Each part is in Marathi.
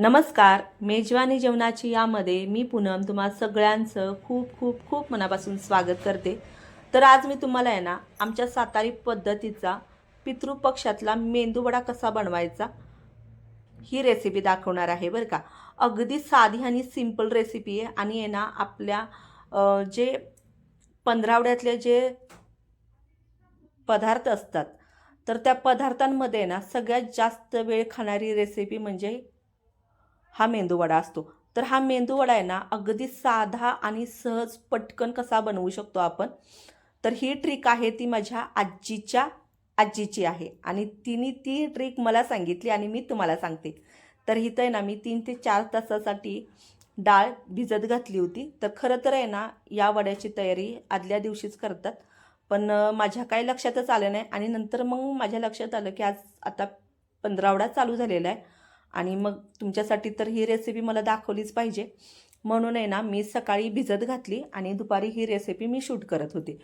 नमस्कार मेजवानी जेवणाची यामध्ये मी पूनम तुम्हा सगळ्यांचं खूप खूप खूप मनापासून स्वागत करते. तर आज मी तुम्हाला आहे ना आमच्या सातारी पद्धतीचा पितृपक्षातला मेंदूवडा कसा बनवायचा ही रेसिपी दाखवणार आहे बरं का. अगदी साधी आणि सिंपल रेसिपी आहे आणि आहे ना आपल्या जे पंधरावड्यातले जे पदार्थ असतात तर त्या पदार्थांमध्ये ना सगळ्यात जास्त वेळ खाणारी रेसिपी म्हणजे हा मेंदूवडा असतो. तर हा मेंदूवडा आहे ना अगदी साधा आणि सहज पटकन कसा बनवू शकतो आपण? तर ही ट्रिक आहे ती माझ्या आजीच्या आजीची आहे. आणि तिने ती ट्रिक मला सांगितली आणि मी तुम्हाला सांगते. तर इथं आहे ना मी तीन ते चार तासासाठी डाळ भिजत घातली होती. तर खरं तर आहे ना या वड्याची तयारी आदल्या दिवशीच करतात. पण माझ्या काही लक्षातच आलं नाही. आणि नंतर मग माझ्या लक्षात आलं की आज आता पंधरावडा चालू झालेला आहे. आणि मग तुमच्यासाठी तर ही रेसिपी मला दाखवलीच पाहिजे. म्हणून आहे ना मी सकाळी भिजत घातली आणि दुपारी ही रेसिपी मी शूट करत होते.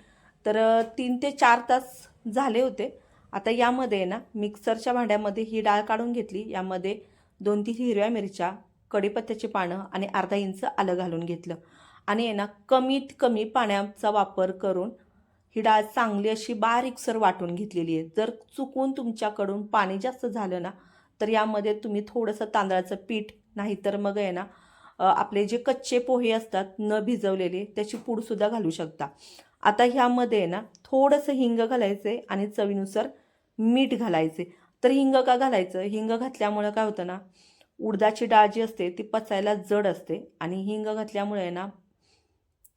तर तीन ते चार तास झाले होते. आता यामध्ये आहे ना मिक्सरच्या भांड्यामध्ये ही डाळ काढून घेतली. यामध्ये दोन तीन हिरव्या मिरच्या कढीपत्त्याची पानं आणि अर्धा इंच आलं घालून घेतलं. आणि आहे ना कमीत कमी पाण्याचा वापर करून ही डाळ चांगली अशी बारीकसर वाटून घेतलेली आहे. जर चुकून तुमच्याकडून पाणी जास्त झालं ना तर यामध्ये तुम्ही थोडंसं तांदळाचं पीठ नाहीतर मग आहे ना आपले जे कच्चे पोहे असतात न भिजवलेले त्याची पूडसुद्धा घालू शकता. आता ह्यामध्ये आहे ना थोडंसं हिंग घालायचं आहे आणि चवीनुसार मीठ घालायचे. तर हिंग का घालायचं? हिंग घातल्यामुळं काय होतं ना उडदाची डाळ जी असते ती पचायला जड असते आणि हिंग घातल्यामुळे आहे ना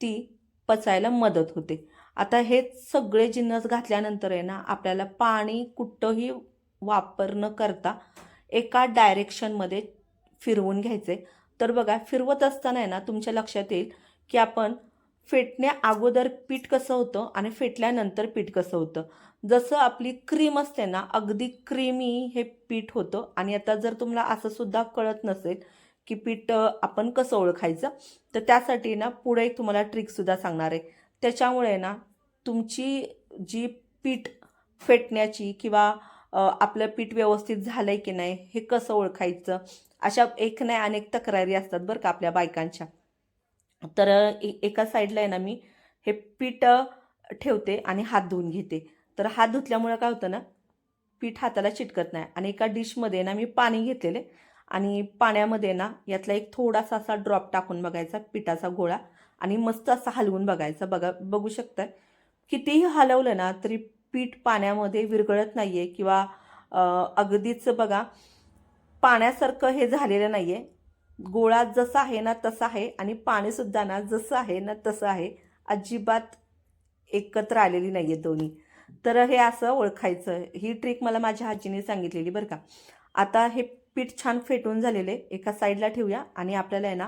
ती पचायला मदत होते. आता हे सगळे जिन्नस घातल्यानंतर आहे ना आपल्याला पाणी कुठंही वापर न करता एका डायरेक्शनमध्ये फिरवून घ्यायचे. तर बघा फिरवत असताना आहे ना तुमच्या लक्षात येईल की आपण फेटण्या अगोदर पीठ कसं होतं आणि फेटल्यानंतर पीठ कसं होतं. जसं आपली क्रीम असते ना अगदी क्रीमी हे पीठ होतं. आणि आता जर तुम्हाला असं सुद्धा कळत नसेल की पीठ आपण कसं ओळखायचं तर त्यासाठी ना पुढे एक तुम्हाला ट्रिकसुद्धा सांगणार आहे. त्याच्यामुळे ना तुमची जी पीठ फेटण्याची किंवा आपलं पीठ व्यवस्थित झालं आहे की नाही हे कसं ओळखायचं? अशा एक नाही अनेक तक्रारी असतात बरं का आपल्या बायकांच्या. तर ए एका साईडला आहे ना मी हे पीठ ठेवते आणि हात धुवून घेते. तर हात धुतल्यामुळं काय होतं ना पीठ हाताला चिटकत नाही. आणि एका डिशमध्ये ना मी पाणी घेतलेले आणि पाण्यामध्ये ना यातला एक थोडासा असा ड्रॉप टाकून बघायचा पिठाचा गोळा. आणि मस्त असा हलवून बघायचा. बघा बघू शकताय. कितीही हलवलं ना तरी पीठ पाण्यामध्ये विरघळत नाही आहे किंवा अगदीच बघा पाण्यासारखं हे झालेलं नाही आहे गोळा जसा आहे ना तसा आहे आणि पाणीसुद्धा ना जसं आहे ना तसं आहे अजिबात एकत्र आलेली नाही आहे दोन्ही. तर हे असं ओळखायचं. ही ट्रिक मला माझ्या आजीने सांगितलेली बरं का. आता हे पीठ छान फेटून झालेले एका साईडला ठेवूया आणि आपल्याला आहे ना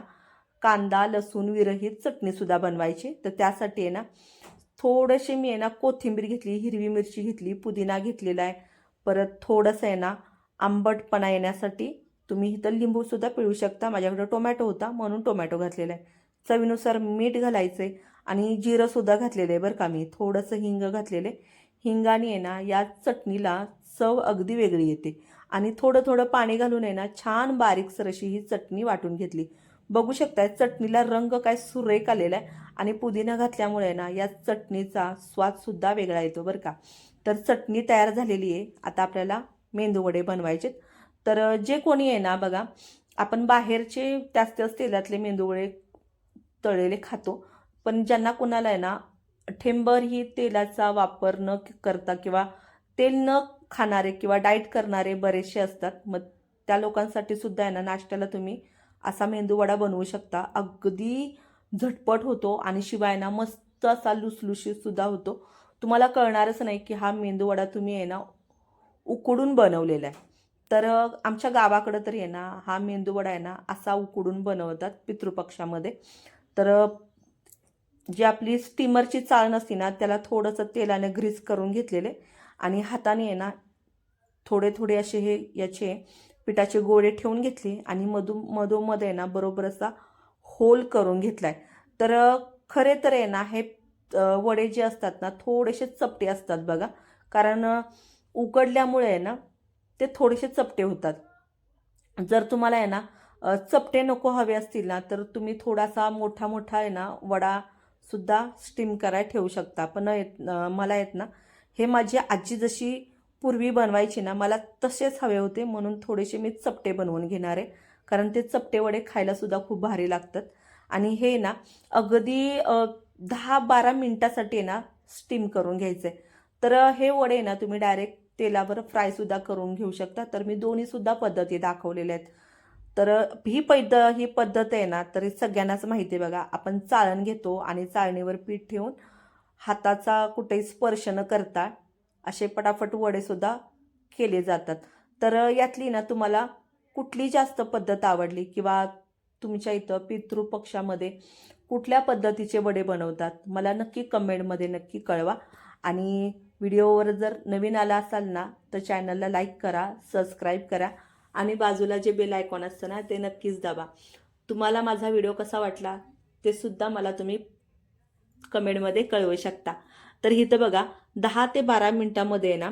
कांदा लसूण विरहित चटणीसुद्धा बनवायची. तर त्यासाठी आहे ना थोडंशी मी आहे ना कोथिंबीर घेतली हिरवी मिरची घेतली पुदिना घेतलेला आहे. परत थोडंसं आहे ना आंबटपणा येण्यासाठी तुम्ही इथं लिंबूसुद्धा पिळू शकता. माझ्याकडे टोमॅटो होता म्हणून टोमॅटो घातलेला आहे. चवीनुसार मीठ घालायचं आहे आणि जिरंसुद्धा घातलेलं आहे बरं का मी. थोडंसं हिंग घातलेलं आहे. हिंगाने आहे ना या चटणीला चव अगदी वेगळी येते. आणि थोडं थोडं पाणी घालून आहे ना छान बारीकसर अशी ही चटणी वाटून घेतली. बघू शकताय चटणीला रंग काय सुरेख आलेला आहे आणि पुदिना घातल्यामुळे ना या चटणीचा स्वादसुद्धा वेगळा येतो बरं का. तर चटणी तयार झालेली आहे. आता आपल्याला मेंदूवडे बनवायचे तर जे कोणी आहे ना बघा आपण बाहेरचे त्याच त्याच तेलातले मेंदूवडे तळलेले खातो. पण ज्यांना कोणाला आहे ना ठेंबर ही तेलाचा वापर न करता किंवा तेल न खाणारे किंवा डाएट करणारे बरेचसे असतात. मग त्या लोकांसाठी सुद्धा आहे ना नाश्त्याला तुम्ही असा मेंदूवडा बनवू शकता. अगदी झटपट होतो आणि शिवाय ना मस्त असा लुसलुशीतसुद्धा होतो. तुम्हाला कळणारच नाही की हा मेंदूवडा तुम्ही आहे ना उकडून बनवलेला आहे. तर आमच्या गावाकडं तरी आहे ना हा मेंदूवडा आहे ना असा उकडून बनवतात पितृपक्षामध्ये. तर जी आपली स्टीमरची चाळ नसती ना त्याला थोडंसं तेलाने ग्रीस करून घेतलेले. आणि हाताने आहे ना थोडे थोडे असे हे याचे पिठाचे गोळे ठेवून घेतले आणि मधू मधोमध आहे ना बरोबर असा होल करून घेतलाय. तर खरे तर आहे ना हे वडे जे असतात ना थोडेसे चपटे असतात बघा. कारण उकडल्यामुळे आहे ना ते थोडेसे चपटे होतात. जर तुम्हाला आहे ना चपटे नको हवे असतील ना तर तुम्ही थोडासा मोठा मोठा आहे ना वडा सुद्धा स्टीम करायला ठेवू शकता. पण येत मला येत ना हे माझी आजी जशी पूर्वी बनवायची ना मला तसेच हवे होते म्हणून थोडेसे मी चपटे बनवून घेणार आहे. कारण ते चपटे वडे खायलासुद्धा खूप भारी लागतात. आणि हे ना अगदी दहा बारा मिनटासाठी आहे ना स्टीम करून घ्यायचं. आहे तर हे वडे ना तुम्ही डायरेक्ट तेलावर फ्रायसुद्धा करून घेऊ शकता. तर मी दोन्हीसुद्धा पद्धती दाखवलेल्या आहेत. तर ही पद्ध ही पद्धत आहे ना तर सगळ्यांनाच माहिती आहे बघा. आपण चाळण घेतो आणि चाळणीवर पीठ ठेवून हाताचा कुठेही स्पर्श न करता असे पटापट वडेसुद्धा केले जातात. तर यातली ना तुम्हाला कुठली जास्त पद्धत आवडली? किंवा तुमच्या इथं पितृपक्षामध्ये कुठल्या पद्धतीचे वडे बनवतात? मला नक्की कमेंटमध्ये नक्की कळवा. आणि व्हिडिओवर जर नवीन आला असाल ना तर चॅनलला लाईक करा सबस्क्राईब करा आणि बाजूला जे बेल आयकॉन असतं ना ते नक्कीच दाबा. तुम्हाला माझा व्हिडिओ कसा वाटला ते सुद्धा मला तुम्ही कमेंटमध्ये कळवू शकता. तर इथं बघा दहा ते बारा मिनटामध्ये आहे ना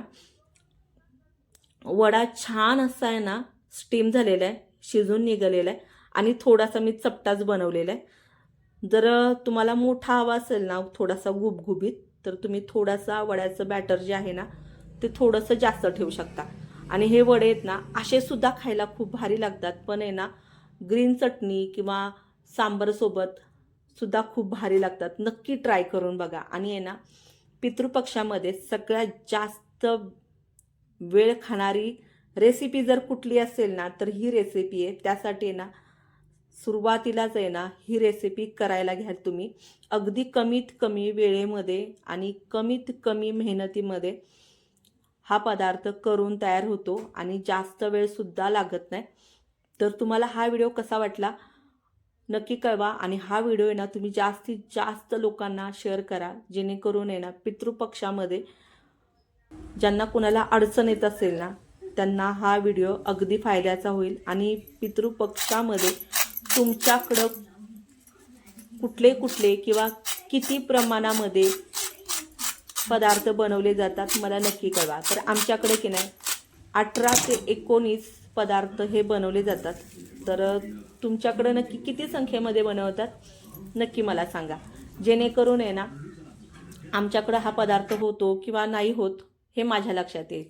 वडा छान असा आहे ना स्टीम झालेला आहे शिजून निघालेला आहे आणि थोडासा मी चपटाच बनवलेला आहे. जर तुम्हाला मोठा हवा असेल ना थोडासा गुबगुबीत तर तुम्ही थोडासा वड्याचं बॅटर जे आहे ना ते थोडंसं जास्त ठेवू शकता. आणि हे वडे आहेत ना असे सुद्धा खायला खूप भारी लागतात पण आहे ना ग्रीन चटणी किंवा सांबरसोबत सुद्धा खूप भारी लागतात. नक्की ट्राय करून बघा. आणि आहे ना पितृपक्षामध्ये सगळ्यात जास्त वेळ खाणारी रेसिपी जर कुठली असेल ना तर ही रेसिपी आहे. त्यासाठी आहे ना सुरुवातीलाच आहे ना ही रेसिपी करायला घ्याल तुम्ही. अगदी कमीत कमी वेळेमध्ये आणि कमीत कमी मेहनतीमध्ये हा पदार्थ करून तयार होतो आणि जास्त वेळसुद्धा लागत नाही. तर तुम्हाला हा व्हिडिओ कसा वाटला? नक्की कळवा आणि हा व्हिडिओ आहे ना तुम्ही जास्तीत जास्त लोकांना शेअर करा जेणेकरून आहे ना पितृपक्षामध्ये ज्यांना कुणाला अडचण येत असेल ना त्यांना हा व्हिडिओ अगदी फायद्याचा होईल आणि पितृपक्षामध्ये तुमच्याकडं कुठले कुठले किंवा किती प्रमाणामध्ये पदार्थ बनवले जातात मला नक्की कळवा. तर आमच्याकडे की नाही? अठरा ते एकोणीस पदार्थ हे बनवले जातात. तर तुमच्याकडं नक्की किती संख्येमध्ये बनवतात? नक्की मला सांगा. जेणेकरून आहे ना आमच्याकडं हा पदार्थ होतो किंवा नाही होत हे माझ्या लक्षात येईल.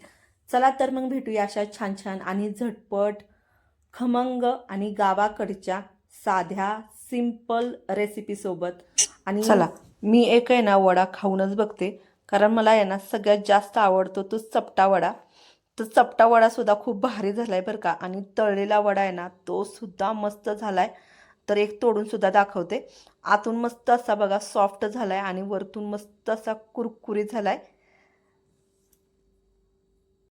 चला तर मग भेटूया अशा छान छान आणि झटपट खमंग आणि गावाकडच्या साध्या सिंपल रेसिपीसोबत आणि चला. मी एक आहे ना वडा खाऊनच बघते. कारण मला आहे ना सगळ्यात जास्त आवडतो तो चपटा वडा. तर चपटा वडा सुद्धा खूप भारी झाला आहे बरं का. आणि तळलेला वडा आहे ना तो सुद्धा मस्त आहे तर एक तोडूनसुद्धा दाखवते. आतून मस्त असा बघा सॉफ्ट झाला आहे आणि वरतून मस्त असा कुरकुरीत आहे